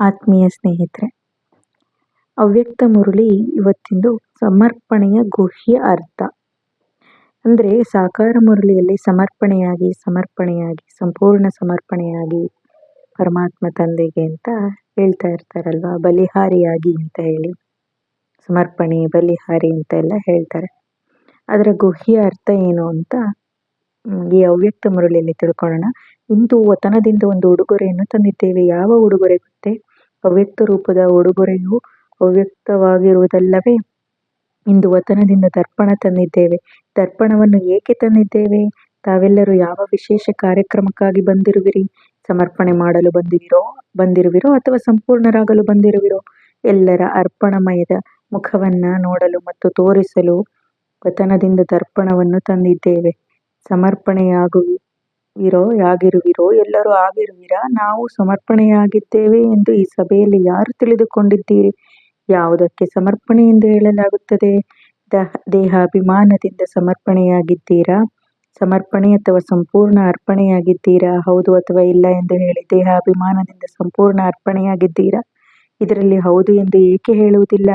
ಆತ್ಮೀಯ ಸ್ನೇಹಿತರೆ, ಅವ್ಯಕ್ತ ಮುರುಳಿ ಇವತ್ತಿಂದು ಸಮರ್ಪಣೆಯ ಗುಹ್ಯ ಅರ್ಥ. ಅಂದರೆ ಸಾಕಾರ ಮುರಳಿಯಲ್ಲಿ ಸಮರ್ಪಣೆಯಾಗಿ ಸಮರ್ಪಣೆಯಾಗಿ, ಸಂಪೂರ್ಣ ಸಮರ್ಪಣೆಯಾಗಿ ಪರಮಾತ್ಮ ತಂದೆಗೆ ಅಂತ ಹೇಳ್ತಾ ಇರ್ತಾರಲ್ವಾ? ಬಲಿಹಾರಿಯಾಗಿ ಅಂತ ಹೇಳಿ. ಸಮರ್ಪಣೆ, ಬಲಿಹಾರಿ ಅಂತ ಎಲ್ಲ ಹೇಳ್ತಾರೆ. ಅದರ ಗುಹ್ಯ ಅರ್ಥ ಏನು ಅಂತ ಈ ಅವ್ಯಕ್ತ ಮುರಳಿಯಲ್ಲಿ ತಿಳ್ಕೊಳ್ಳೋಣ. ಇಂದು ವತನದಿಂದ ಒಂದು ಉಡುಗೊರೆಯನ್ನು ತಂದಿದ್ದೇವೆ. ಯಾವ ಉಡುಗೊರೆ ಗೊತ್ತೇ? ಅವ್ಯಕ್ತ ರೂಪದ ಉಡುಗೊರೆಯು ಅವ್ಯಕ್ತವಾಗಿರುವುದಲ್ಲವೇ? ಇಂದು ವತನದಿಂದ ದರ್ಪಣ ತಂದಿದ್ದೇವೆ. ದರ್ಪಣವನ್ನು ಏಕೆ ತಂದಿದ್ದೇವೆ? ತಾವೆಲ್ಲರೂ ಯಾವ ವಿಶೇಷ ಕಾರ್ಯಕ್ರಮಕ್ಕಾಗಿ ಬಂದಿರುವಿರಿ? ಸಮರ್ಪಣೆ ಮಾಡಲು ಬಂದಿರುವಿರೋ ಅಥವಾ ಸಂಪೂರ್ಣರಾಗಲು ಬಂದಿರುವಿರೋ? ಎಲ್ಲರ ಅರ್ಪಣಮಯದ ಮುಖವನ್ನ ನೋಡಲು ಮತ್ತು ತೋರಿಸಲು ವತನದಿಂದ ದರ್ಪಣವನ್ನು ತಂದಿದ್ದೇವೆ. ಸಮರ್ಪಣೆಯಾಗುವಿರೋ ಯಾಗಿರುವಿರೋ, ಎಲ್ಲರೂ ಆಗಿರುವಿರಾ? ನಾವು ಸಮರ್ಪಣೆಯಾಗಿದ್ದೇವೆ ಎಂದು ಈ ಸಭೆಯಲ್ಲಿ ಯಾರು ತಿಳಿದುಕೊಂಡಿದ್ದೀರಿ? ಯಾವುದಕ್ಕೆ ಸಮರ್ಪಣೆ ಎಂದು ಹೇಳಲಾಗುತ್ತದೆ? ದೇಹಾಭಿಮಾನದಿಂದ ಸಮರ್ಪಣೆಯಾಗಿದ್ದೀರಾ? ಸಮರ್ಪಣೆ ಅಥವಾ ಸಂಪೂರ್ಣ ಅರ್ಪಣೆಯಾಗಿದ್ದೀರಾ? ಹೌದು ಅಥವಾ ಇಲ್ಲ ಎಂದು ಹೇಳಿ ದೇಹಾಭಿಮಾನದಿಂದ ಸಂಪೂರ್ಣ ಅರ್ಪಣೆಯಾಗಿದ್ದೀರಾ? ಇದರಲ್ಲಿ ಹೌದು ಎಂದು ಏಕೆ ಹೇಳುವುದಿಲ್ಲ?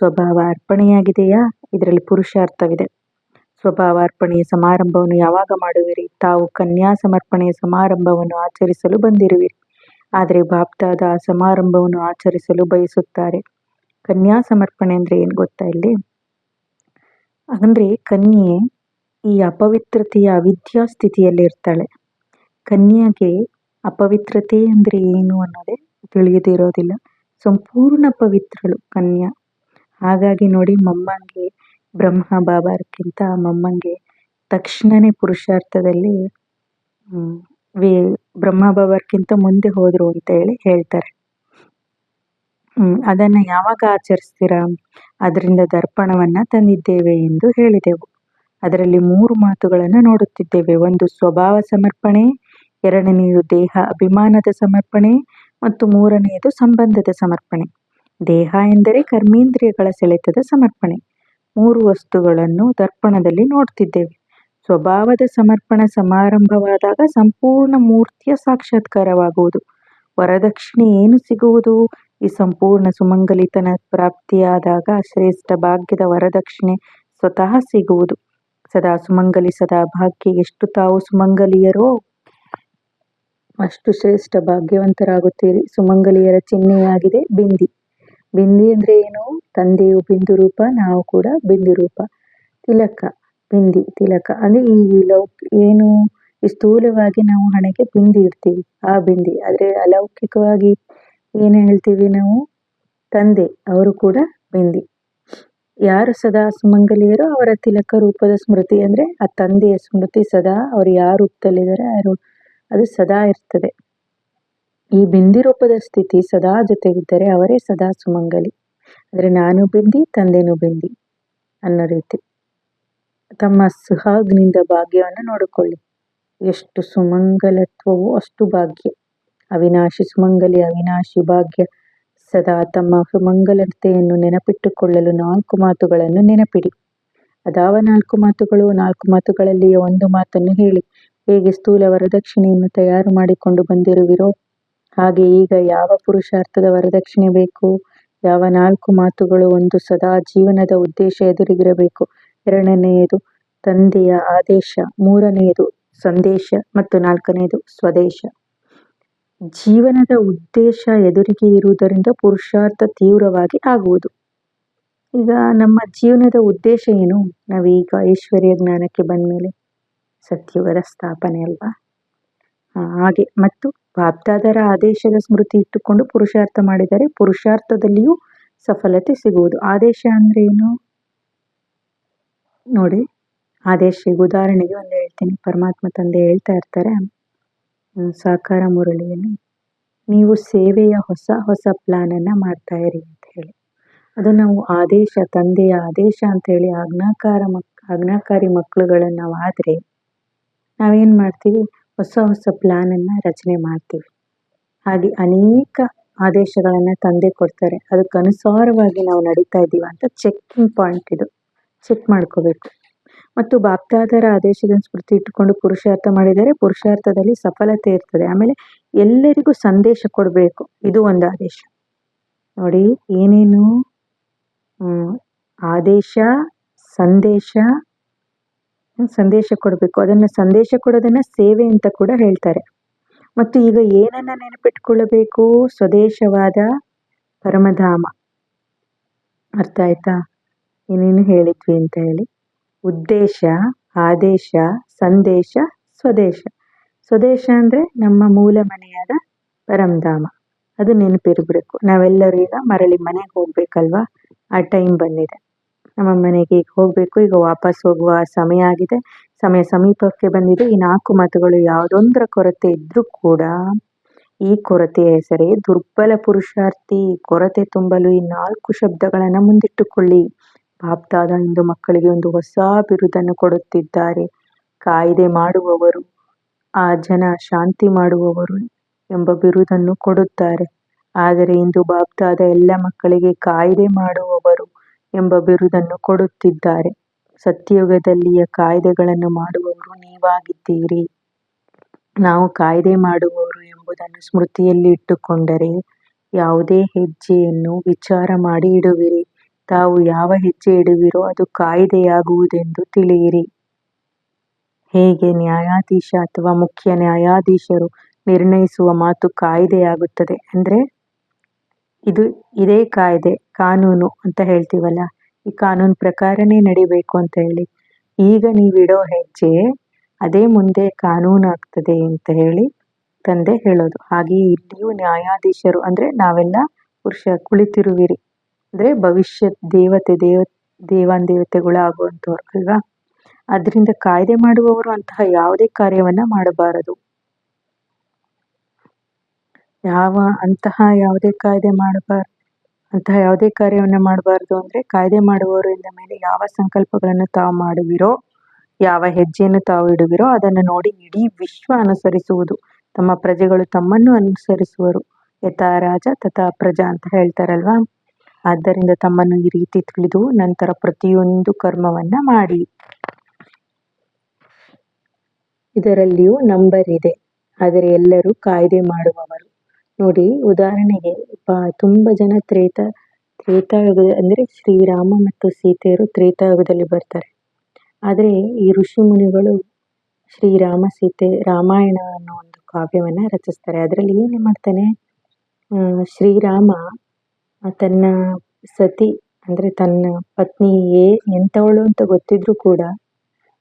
ಸ್ವಭಾವ ಅರ್ಪಣೆಯಾಗಿದೆಯಾ? ಇದರಲ್ಲಿ ಪುರುಷಾರ್ಥವಿದೆ. ಸ್ವಭಾವ ಅರ್ಪಣೆಯ ಸಮಾರಂಭವನ್ನು ಯಾವಾಗ ಮಾಡುವಿರಿ? ತಾವು ಕನ್ಯಾ ಸಮರ್ಪಣೆಯ ಸಮಾರಂಭವನ್ನು ಆಚರಿಸಲು ಬಂದಿರುವಿರಿ. ಆದರೆ ಬಾಪ್ತಾದ ಆ ಸಮಾರಂಭವನ್ನು ಆಚರಿಸಲು ಬಯಸುತ್ತಾರೆ. ಕನ್ಯಾ ಸಮರ್ಪಣೆ ಅಂದರೆ ಏನು ಗೊತ್ತಾ ಇಲ್ಲಿ? ಅಂದರೆ ಕನ್ಯೆ ಈ ಅಪವಿತ್ರತೆಯ ಅವಿದ್ಯಾ ಸ್ಥಿತಿಯಲ್ಲಿ ಇರ್ತಾಳೆ. ಕನ್ಯೆಗೆ ಅಪವಿತ್ರತೆ ಅಂದ್ರೆ ಏನು ಅನ್ನೋದೇ ತಿಳಿಯದಿರೋದಿಲ್ಲ ಸಂಪೂರ್ಣ ಪವಿತ್ರಳು ಕನ್ಯಾ. ಹಾಗಾಗಿ ನೋಡಿ, ಮೊಮ್ಮಂಗೆ ಬ್ರಹ್ಮ ಬಾಬಾರ್ಕ್ಕಿಂತ ತಕ್ಷಣನೇ ಪುರುಷಾರ್ಥದಲ್ಲಿ ವೇ ಬ್ರಹ್ಮ ಬಾಬಾರ್ಕ್ಕಿಂತ ಮುಂದೆ ಹೋದ್ರು ಅಂತ ಹೇಳಿ ಹೇಳ್ತಾರೆ. ಅದನ್ನ ಯಾವಾಗ ಆಚರಿಸ್ತೀರಾ? ಅದರಿಂದ ದರ್ಪಣವನ್ನ ತಂದಿದ್ದೇವೆ ಎಂದು ಹೇಳಿದೆವು. ಅದರಲ್ಲಿ ಮೂರು ಮಾತುಗಳನ್ನು ನೋಡುತ್ತಿದ್ದೇವೆ. ಒಂದು ಸ್ವಭಾವ ಸಮರ್ಪಣೆ, ಎರಡನೆಯದು ದೇಹ ಅಭಿಮಾನದ ಸಮರ್ಪಣೆ ಮತ್ತು ಮೂರನೆಯದು ಸಂಬಂಧದ ಸಮರ್ಪಣೆ. ದೇಹ ಎಂದರೆ ಕರ್ಮೇಂದ್ರಿಯಗಳ ಸೆಳೆತದ ಸಮರ್ಪಣೆ. ಮೂರು ವಸ್ತುಗಳನ್ನು ದರ್ಪಣದಲ್ಲಿ ನೋಡ್ತಿದ್ದೇವೆ. ಸ್ವಭಾವದ ಸಮರ್ಪಣ ಸಮಾರಂಭವಾದಾಗ ಸಂಪೂರ್ಣ ಮೂರ್ತಿಯ ಸಾಕ್ಷಾತ್ಕಾರವಾಗುವುದು. ವರದಕ್ಷಿಣೆ ಏನು ಸಿಗುವುದು? ಈ ಸಂಪೂರ್ಣ ಸುಮಂಗಲಿತನ ಪ್ರಾಪ್ತಿಯಾದಾಗ ಶ್ರೇಷ್ಠ ಭಾಗ್ಯದ ವರದಕ್ಷಿಣೆ ಸ್ವತಃ ಸಿಗುವುದು. ಸದಾ ಸುಮಂಗಲಿ, ಸದಾ ಭಾಗ್ಯ, ಎಷ್ಟು ತಾವು ಸುಮಂಗಲಿಯರೋ ಅಷ್ಟು ಶ್ರೇಷ್ಠ ಭಾಗ್ಯವಂತರಾಗುತ್ತೀರಿ. ಸುಮಂಗಲಿಯರ ಚಿಹ್ನೆಯಾಗಿದೆ ಬಿಂದಿ. ಬಿಂದಿ ಅಂದ್ರೆ ಏನು? ತಂದೆಯು ಬಿಂದು ರೂಪ, ನಾವು ಕೂಡ ಬಿಂದು ರೂಪ. ತಿಲಕ, ಬಿಂದಿ, ತಿಲಕ. ಅಂದ್ರೆ ಈ ಏನು? ಸ್ಥೂಲವಾಗಿ ನಾವು ಹಣೆಗೆ ಬಿಂದಿ ಇಡ್ತೀವಿ, ಆ ಬಿಂದಿ. ಆದ್ರೆ ಅಲೌಕಿಕವಾಗಿ ಏನು ಹೇಳ್ತೀವಿ ನಾವು? ತಂದೆ, ಅವರು ಕೂಡ ಬಿಂದಿ. ಯಾರು ಸದಾ ಸುಮಂಗಲಿಯರೋ? ಅವರ ತಿಲಕ ರೂಪದ ಸ್ಮೃತಿ ಅಂದ್ರೆ ಆ ತಂದೆಯ ಸ್ಮೃತಿ ಸದಾ. ಅವ್ರು ಯಾರು ರೂಪದಲ್ಲಿದ್ದಾರೆ ಅದು ಸದಾ ಇರ್ತದೆ. ಈ ಬಿಂದಿ ರೂಪದ ಸ್ಥಿತಿ ಸದಾ ಜೊತೆಗಿದ್ದರೆ ಅವರೇ ಸದಾ ಸುಮಂಗಲಿ. ಅಂದ್ರೆ ನಾನು ಬಿಂದಿ, ತಂದೆನೂ ಬಿಂದಿ ಅನ್ನೋ ರೀತಿ. ತಮ್ಮ ಸುಹಾಗ್ನಿಂದ ಭಾಗ್ಯವನ್ನು ನೋಡಿಕೊಳ್ಳಿ. ಎಷ್ಟು ಸುಮಂಗಲತ್ವವೋ ಅಷ್ಟು ಭಾಗ್ಯ. ಅವಿನಾಶಿ ಸುಮಂಗಲಿ, ಅವಿನಾಶಿ ಭಾಗ್ಯ. ಸದಾ ತಮ್ಮ ಸುಮಂಗಲತೆಯನ್ನು ನೆನಪಿಟ್ಟುಕೊಳ್ಳಲು ನಾಲ್ಕು ಮಾತುಗಳನ್ನು ನೆನಪಿಡಿ. ಅದಾವ ನಾಲ್ಕು ಮಾತುಗಳು, ನಾಲ್ಕು ಮಾತುಗಳಲ್ಲಿಯೇ ಒಂದು ಮಾತನ್ನು ಹೇಳಿ. ಹೇಗೆ ಸ್ಥೂಲ ವರದಕ್ಷಿಣೆಯನ್ನು ತಯಾರು ಮಾಡಿಕೊಂಡು ಬಂದಿರುವಿರೋ ಹಾಗೆ ಈಗ ಯಾವ ಪುರುಷಾರ್ಥದ ವರದಕ್ಷಿಣೆ ಬೇಕು? ಯಾವ ನಾಲ್ಕು ಮಾತುಗಳು ಒಂದು ಸದಾ ಜೀವನದ ಉದ್ದೇಶ ಎದುರಿಗಿರಬೇಕು? ಎರಡನೆಯದು, ತಂದೆಯ ಆದೇಶ. ಮೂರನೆಯದು, ಸಂದೇಶ. ಮತ್ತು ನಾಲ್ಕನೆಯದು, ಸ್ವದೇಶ. ಜೀವನದ ಉದ್ದೇಶ ಎದುರಿಗೆ ಇರುವುದರಿಂದ ಪುರುಷಾರ್ಥ ತೀವ್ರವಾಗಿ ಆಗುವುದು. ಈಗ ನಮ್ಮ ಜೀವನದ ಉದ್ದೇಶ ಏನು? ನಾವೀಗ ಐಶ್ವರ್ಯ ಜ್ಞಾನಕ್ಕೆ ಬಂದ ಮೇಲೆ ಸತ್ಯುಗರ ಸ್ಥಾಪನೆ ಅಲ್ವಾ? ಹಾಗೆ. ಮತ್ತು ಬಾಬ್ದಾದರ ಆದೇಶದ ಸ್ಮೃತಿ ಇಟ್ಟುಕೊಂಡು ಪುರುಷಾರ್ಥ ಮಾಡಿದರೆ ಪುರುಷಾರ್ಥದಲ್ಲಿಯೂ ಸಫಲತೆ ಸಿಗುವುದು. ಆದೇಶ ಅಂದ್ರೆ ಏನು? ನೋಡಿ. ಆದೇಶ ಉದಾಹರಣೆಗೆ ಒಂದು ಹೇಳ್ತೀನಿ. ಪರಮಾತ್ಮ ತಂದೆ ಹೇಳ್ತಾ ಇರ್ತಾರೆ ಸಾಕಾರ ಮುರಳಿಯಲ್ಲಿ, ನೀವು ಸೇವೆಯ ಹೊಸ ಹೊಸ ಪ್ಲಾನನ್ನು ಮಾಡ್ತಾ ಇರಿ ಅಂತ ಹೇಳಿ. ಅದು ನಾವು ಆದೇಶ, ತಂದೆಯ ಆದೇಶ ಅಂತ ಹೇಳಿ, ಆಜ್ಞಾಕಾರ ಮಕ್, ಆಜ್ಞಾಕಾರಿ ಮಕ್ಕಳುಗಳನ್ನು ನಾವು ಆದರೆ ನಾವೇನು ಮಾಡ್ತೀವಿ? ಹೊಸ ಹೊಸ ಪ್ಲಾನನ್ನು ರಚನೆ ಮಾಡ್ತೀವಿ. ಹಾಗೆ ಅನೇಕ ಆದೇಶಗಳನ್ನು ತಂದೆ ಕೊಡ್ತಾರೆ. ಅದಕ್ಕೆ ಅನುಸಾರವಾಗಿ ನಾವು ನಡೀತಾ ಇದ್ದೀವಿ ಅಂತ ಚೆಕ್ಕಿಂಗ್ ಪಾಯಿಂಟ್ ಇದು. ಚೆಕ್ ಮಾಡ್ಕೋಬೇಕು. ಮತ್ತು ಬಾಪ್ತಾದರ ಆದೇಶದ ಸ್ಮೃತಿ ಇಟ್ಟುಕೊಂಡು ಪುರುಷಾರ್ಥ ಮಾಡಿದರೆ ಪುರುಷಾರ್ಥದಲ್ಲಿ ಸಫಲತೆ ಇರ್ತದೆ. ಆಮೇಲೆ ಎಲ್ಲರಿಗೂ ಸಂದೇಶ ಕೊಡಬೇಕು. ಇದು ಒಂದು ಆದೇಶ. ನೋಡಿ, ಏನೇನು? ಆದೇಶ, ಸಂದೇಶ ಸಂದೇಶ ಕೊಡಬೇಕು. ಅದನ್ನ ಸಂದೇಶ ಕೊಡೋದನ್ನ ಸೇವೆ ಅಂತ ಕೂಡ ಹೇಳ್ತಾರೆ. ಮತ್ತು ಈಗ ಏನನ್ನ ನೆನಪಿಟ್ಕೊಳ್ಳಬೇಕು ಸ್ವದೇಶವಾದ ಪರಮಧಾಮ. ಅರ್ಥ ಆಯ್ತಾ? ಏನೇನು ಹೇಳಿದ್ವಿ ಅಂತ ಹೇಳಿ. ಉದ್ದೇಶ, ಆದೇಶ, ಸಂದೇಶ, ಸ್ವದೇಶ. ಸ್ವದೇಶ ಅಂದ್ರೆ ನಮ್ಮ ಮೂಲ ಮನೆಯಾದ ಪರಮಧಾಮ. ಅದು ನೆನಪಿರ್ಬೇಕು. ನಾವೆಲ್ಲರೂ ಈಗ ಮರಳಿ ಮನೆಗೆ ಹೋಗ್ಬೇಕಲ್ವಾ? ಆ ಟೈಮ್ ಬಂದಿದೆ. ನಮ್ಮ ಮನೆಗೆ ಈಗ ಹೋಗ್ಬೇಕು. ಈಗ ವಾಪಸ್ ಹೋಗುವ ಸಮಯ ಆಗಿದೆ. ಸಮಯ ಸಮೀಪಕ್ಕೆ ಬಂದಿದೆ. ಈ ನಾಲ್ಕು ಮಾತುಗಳು ಯಾವುದೊಂದರ ಕೊರತೆ ಇದ್ರೂ ಕೂಡ ಈ ಕೊರತೆಯ ಹೆಸರೇ ದುರ್ಬಲ ಪುರುಷಾರ್ಥಿ. ಕೊರತೆ ತುಂಬಲು ಈ ನಾಲ್ಕು ಶಬ್ದಗಳನ್ನು ಮುಂದಿಟ್ಟುಕೊಳ್ಳಿ. ಬಾಪ್ತಾದ ಇಂದು ಮಕ್ಕಳಿಗೆ ಒಂದು ಹೊಸ ಬಿರುದನ್ನು ಕೊಡುತ್ತಿದ್ದಾರೆ. ಕಾಯ್ದೆ ಮಾಡುವವರು, ಆ ಜನ ಶಾಂತಿ ಮಾಡುವವರು ಎಂಬ ಬಿರುದನ್ನು ಕೊಡುತ್ತಾರೆ. ಆದರೆ ಇಂದು ಬಾಪ್ತಾದ ಎಲ್ಲ ಮಕ್ಕಳಿಗೆ ಕಾಯ್ದೆ ಮಾಡುವವರು ಎಂಬ ಬಿರುದನ್ನು ಕೊಡುತ್ತಿದ್ದಾರೆ. ಸತ್ಯಯುಗದಲ್ಲಿಯ ಕಾಯ್ದೆಗಳನ್ನು ಮಾಡುವವರು ನೀವಾಗಿದ್ದೀರಿ. ನಾವು ಕಾಯ್ದೆ ಮಾಡುವವರು ಎಂಬುದನ್ನು ಸ್ಮೃತಿಯಲ್ಲಿ ಇಟ್ಟುಕೊಂಡರೆ ಯಾವುದೇ ಹೆಜ್ಜೆಯನ್ನು ವಿಚಾರ ಮಾಡಿ ಇಡುವಿರಿ. ತಾವು ಯಾವ ಹೆಜ್ಜೆ ಇಡುವಿರೋ ಅದು ಕಾಯ್ದೆಯಾಗುವುದೆಂದು ತಿಳಿಯಿರಿ. ಹೇಗೆ ನ್ಯಾಯಾಧೀಶ ಅಥವಾ ಮುಖ್ಯ ನ್ಯಾಯಾಧೀಶರು ನಿರ್ಣಯಿಸುವ ಮಾತು ಕಾಯ್ದೆಯಾಗುತ್ತದೆ ಅಂದ್ರೆ ಇದು ಇದೇ ಕಾಯ್ದೆ, ಕಾನೂನು ಅಂತ ಹೇಳ್ತೀವಲ್ಲ. ಈ ಕಾನೂನು ಪ್ರಕಾರನೇ ನಡಿಬೇಕು ಅಂತ ಹೇಳಿ. ಈಗ ನೀವಿಡೋ ಹೆಜ್ಜೆ ಅದೇ ಮುಂದೆ ಕಾನೂನು ಆಗ್ತದೆ ಅಂತ ಹೇಳಿ ತಂದೆ ಹೇಳೋದು. ಹಾಗೆ ಇಲ್ಲಿಯೂ ನ್ಯಾಯಾಧೀಶರು ಅಂದ್ರೆ ನಾವೆಲ್ಲ ಪುರುಷ ಕುಳಿತಿರುವಿರಿ. ಅಂದ್ರೆ ಭವಿಷ್ಯ ದೇವತೆ, ದೇವ, ದೇವಾನ್ ದೇವತೆಗಳು ಆಗುವಂಥವ್ರು ಅಲ್ವಾ? ಅದರಿಂದ ಕಾಯ್ದೆ ಮಾಡುವವರು ಅಂತಹ ಯಾವುದೇ ಕಾರ್ಯವನ್ನ ಮಾಡಬಾರದು. ಯಾವ ಅಂತಹ ಯಾವುದೇ ಕಾಯ್ದೆ ಮಾಡಬಾರ ಅಂತಹ ಯಾವುದೇ ಕಾರ್ಯವನ್ನು ಮಾಡಬಾರದು ಅಂದ್ರೆ ಕಾಯ್ದೆ ಮಾಡುವವರು ಎಂದ ಮೇಲೆ ಯಾವ ಸಂಕಲ್ಪಗಳನ್ನು ತಾವು ಮಾಡುವಿರೋ, ಯಾವ ಹೆಜ್ಜೆಯನ್ನು ತಾವು ಇಡುವಿರೋ ಅದನ್ನು ನೋಡಿ ಇಡೀ ವಿಶ್ವ ಅನುಸರಿಸುವುದು. ತಮ್ಮ ಪ್ರಜೆಗಳು ತಮ್ಮನ್ನು ಅನುಸರಿಸುವರು. ಯಥಾ ರಾಜ ತಥಾ ಪ್ರಜಾ ಅಂತ ಹೇಳ್ತಾರಲ್ವಾ? ಆದ್ದರಿಂದ ತಮ್ಮನ್ನು ಈ ರೀತಿ ತಿಳಿದು ನಂತರ ಪ್ರತಿಯೊಂದು ಕರ್ಮವನ್ನ ಮಾಡಿ. ಇದರಲ್ಲಿಯೂ ನಂಬರ್ ಇದೆ ಆದರೆ ಎಲ್ಲರೂ ಕಾಯ್ದೆ ಮಾಡುವವರು. ನೋಡಿ, ಉದಾಹರಣೆಗೆ ತುಂಬಾ ಜನ ತ್ರೇತ, ತ್ರೇತಾಯುಗದ, ಅಂದ್ರೆ ಶ್ರೀರಾಮ ಮತ್ತು ಸೀತೆಯರು ತ್ರೇತಾಯುಗದಲ್ಲಿ ಬರ್ತಾರೆ. ಆದರೆ ಈ ಋಷಿ ಮುನಿಗಳು ಶ್ರೀರಾಮ, ಸೀತೆ, ರಾಮಾಯಣ ಅನ್ನೋ ಒಂದು ಕಾವ್ಯವನ್ನ ರಚಿಸ್ತಾರೆ. ಅದರಲ್ಲಿ ಏನು ಮಾಡ್ತಾನೆ? ಶ್ರೀರಾಮ ತನ್ನ ಸತಿ, ಅಂದ್ರೆ ತನ್ನ ಪತ್ನಿ ಏ ಎಂಥವಳು ಅಂತ ಗೊತ್ತಿದ್ರೂ ಕೂಡ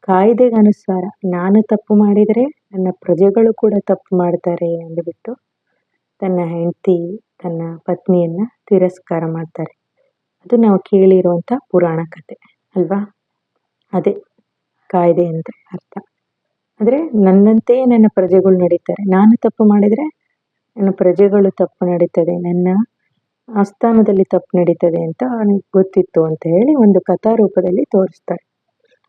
ಕಾಯ್ದೆಗನುಸಾರ, ನಾನು ತಪ್ಪು ಮಾಡಿದರೆ ನನ್ನ ಪ್ರಜೆಗಳು ಕೂಡ ತಪ್ಪು ಮಾಡ್ತಾರೆ ಅಂದ್ಬಿಟ್ಟು ತನ್ನ ಹೆಂಡತಿ, ತನ್ನ ಪತ್ನಿಯನ್ನ ತಿರಸ್ಕಾರ ಮಾಡ್ತಾರೆ. ಅದು ನಾವು ಕೇಳಿರುವಂತ ಪುರಾಣ ಕತೆ, ಅಲ್ವಾ? ಅದೇ ಕಾಯ್ದೆ ಅಂತ ಅರ್ಥ. ಅಂದ್ರೆ ನನ್ನಂತೆಯೇ ನನ್ನ ಪ್ರಜೆಗಳು ನಡೀತಾರೆ. ನಾನು ತಪ್ಪು ಮಾಡಿದ್ರೆ ನನ್ನ ಪ್ರಜೆಗಳು ತಪ್ಪು ನಡೀತದೆ, ನನ್ನ ಆಸ್ಥಾನದಲ್ಲಿ ತಪ್ಪು ನಡೀತದೆ ಅಂತ ನನಗೆ ಗೊತ್ತಿತ್ತು ಅಂತ ಹೇಳಿ ಒಂದು ಕಥಾ ರೂಪದಲ್ಲಿ ತೋರಿಸ್ತಾರೆ.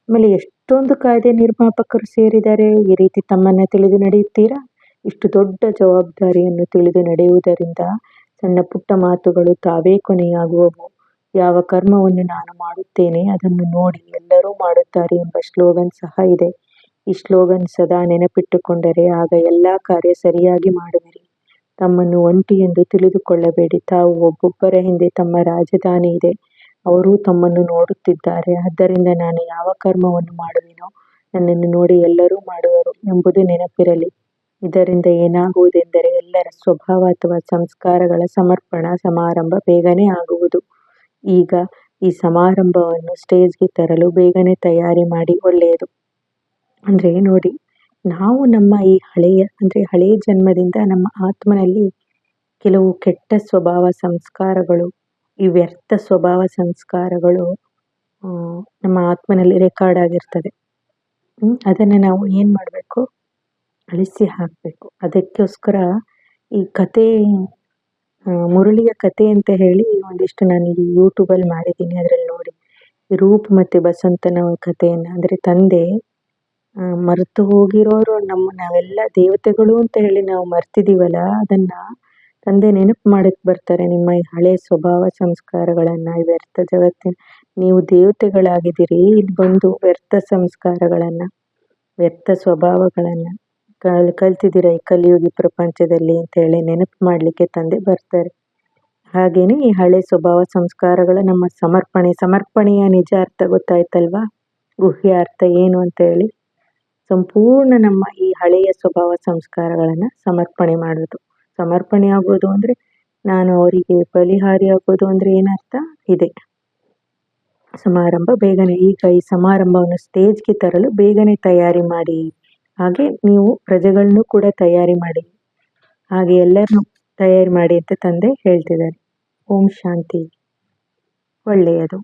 ಆಮೇಲೆ ಎಷ್ಟೊಂದು ಕಾಯ್ದೆ ನಿರ್ಮಾಪಕರು ಸೇರಿದ್ದಾರೆ, ಈ ರೀತಿ ತಮ್ಮನ್ನ ತಿಳಿದು ನಡೆಯುತ್ತೀರಾ? ಇಷ್ಟು ದೊಡ್ಡ ಜವಾಬ್ದಾರಿಯನ್ನು ತಿಳಿದು ನಡೆಯುವುದರಿಂದ ಸಣ್ಣ ಪುಟ್ಟ ಮಾತುಗಳು ತಾವೇ ಕೊನೆಯಾಗುವವು. ಯಾವ ಕರ್ಮವನ್ನು ನಾನು ಮಾಡುತ್ತೇನೆ ಅದನ್ನು ನೋಡಿ ಎಲ್ಲರೂ ಮಾಡುತ್ತಾರೆ ಎಂಬ ಸ್ಲೋಗನ್ ಸಹ ಇದೆ. ಈ ಸ್ಲೋಗನ್ ಸದಾ ನೆನಪಿಟ್ಟುಕೊಂಡರೆ ಆಗ ಎಲ್ಲಾ ಕಾರ್ಯ ಸರಿಯಾಗಿ ಮಾಡುವಿರಿ. ತಮ್ಮನ್ನು ಒಂಟಿ ಎಂದು ತಿಳಿದುಕೊಳ್ಳಬೇಡಿ. ತಾವು ಒಬ್ಬೊಬ್ಬರ ಹಿಂದೆ ತಮ್ಮ ರಾಜಧಾನಿ ಇದೆ. ಅವರು ತಮ್ಮನ್ನು ನೋಡುತ್ತಿದ್ದಾರೆ. ಆದ್ದರಿಂದ ನಾನು ಯಾವ ಕರ್ಮವನ್ನು ಮಾಡುವೆನೋ ನನ್ನನ್ನು ನೋಡಿ ಎಲ್ಲರೂ ಮಾಡುವರು ಎಂಬುದು ನೆನಪಿರಲಿ. ಇದರಿಂದ ಏನಾಗುವುದೆಂದರೆ ಎಲ್ಲರ ಸ್ವಭಾವ ಅಥವಾ ಸಂಸ್ಕಾರಗಳ ಸಮರ್ಪಣಾ ಸಮಾರಂಭ ಬೇಗನೆ ಆಗುವುದು. ಈಗ ಈ ಸಮಾರಂಭವನ್ನು ಸ್ಟೇಜ್ಗೆ ತರಲು ಬೇಗನೆ ತಯಾರಿ ಮಾಡಿ ಒಳ್ಳೆಯದು. ಅಂದ್ರೆ ನೋಡಿ, ನಾವು ನಮ್ಮ ಈ ಹಳೆಯ, ಅಂದ್ರೆ ಹಳೆಯ ಜನ್ಮದಿಂದ ನಮ್ಮ ಆತ್ಮನಲ್ಲಿ ಕೆಲವು ಕೆಟ್ಟ ಸ್ವಭಾವ ಸಂಸ್ಕಾರಗಳು, ಈ ವ್ಯರ್ಥ ಸ್ವಭಾವ ಸಂಸ್ಕಾರಗಳು ನಮ್ಮ ಆತ್ಮನಲ್ಲಿ ರೆಕಾರ್ಡ್ ಆಗಿರ್ತದೆ. ಅದನ್ನು ಅದನ್ನ ನಾವು ಏನು ಮಾಡ್ಬೇಕು? ಅಳಿಸಿ ಹಾಕಬೇಕು. ಅದಕ್ಕೋಸ್ಕರ ಈ ಕತೆ ಮುರುಳಿಯ ಕತೆ ಅಂತ ಹೇಳಿ ಒಂದಿಷ್ಟು ನಾನು ಯೂಟ್ಯೂಬ್ ಯೂಟ್ಯೂಬಲ್ಲಿ ಮಾಡಿದ್ದೀನಿ. ಅದ್ರಲ್ಲಿ ನೋಡಿ, ರೂಪ್ ಮತ್ತೆ ಬಸಂತನ ಕಥೆಯನ್ನ. ಅಂದರೆ ತಂದೆ ಮರೆತು ಹೋಗಿರೋರು, ನಮ್ಮ ನಾವೆಲ್ಲ ದೇವತೆಗಳು ಅಂತ ಹೇಳಿ ನಾವು ಮರ್ತಿದೀವಲ್ಲ, ಅದನ್ನ ತಂದೆ ನೆನಪು ಮಾಡಕ್ಕೆ ಬರ್ತಾರೆ. ನಿಮ್ಮ ಈ ಹಳೆ ಸ್ವಭಾವ ಸಂಸ್ಕಾರಗಳನ್ನು, ಈ ವ್ಯರ್ಥ ಜಗತ್ತಿನ, ನೀವು ದೇವತೆಗಳಾಗಿದ್ದೀರಿ, ಇಲ್ಲಿ ಬಂದು ವ್ಯರ್ಥ ಸಂಸ್ಕಾರಗಳನ್ನು, ವ್ಯರ್ಥ ಸ್ವಭಾವಗಳನ್ನ ಕಲ್, ಕಲ್ತಿದ್ದೀರಾ ಈ ಕಲಿಯುಗಿ ಪ್ರಪಂಚದಲ್ಲಿ ಅಂತ ಹೇಳಿ ನೆನಪು ಮಾಡಲಿಕ್ಕೆ ತಂದೆ ಬರ್ತಾರೆ. ಹಾಗೇನೆ ಈ ಹಳೆ ಸ್ವಭಾವ ಸಂಸ್ಕಾರಗಳ ನಮ್ಮ ಸಮರ್ಪಣೆ, ಸಮರ್ಪಣೆಯ ನಿಜ ಅರ್ಥ ಗೊತ್ತಾಯ್ತಲ್ವಾ? ಗುಹ್ಯ ಅರ್ಥ ಏನು ಅಂತ ಹೇಳಿ ಸಂಪೂರ್ಣ ನಮ್ಮ ಈ ಹಳೆಯ ಸ್ವಭಾವ ಸಂಸ್ಕಾರಗಳನ್ನ ಸಮರ್ಪಣೆ ಮಾಡೋದು ಸಮರ್ಪಣೆ ಆಗೋದು ಅಂದ್ರೆ ನಾನು ಅವರಿಗೆ ಬಲಿಹಾರಿ ಆಗೋದು ಅಂದ್ರೆ ಏನರ್ಥ ಇದೆ. ಸಮಾರಂಭ ಬೇಗನೆ, ಈಗ ಈ ಸಮಾರಂಭವನ್ನು ಸ್ಟೇಜ್ಗೆ ತರಲು ಬೇಗನೆ ತಯಾರಿ ಮಾಡಿ. ಹಾಗೆ ನೀವು ಪ್ರಜೆಗಳನ್ನು ಕೂಡ ತಯಾರಿ ಮಾಡಿ, ಹಾಗೆ ಎಲ್ಲರನ್ನು ತಯಾರಿ ಮಾಡಿ ಅಂತ ತಂದೆ ಹೇಳ್ತಿದ್ದಾರೆ. ಓಂ ಶಾಂತಿ. ಒಳ್ಳೆಯದು.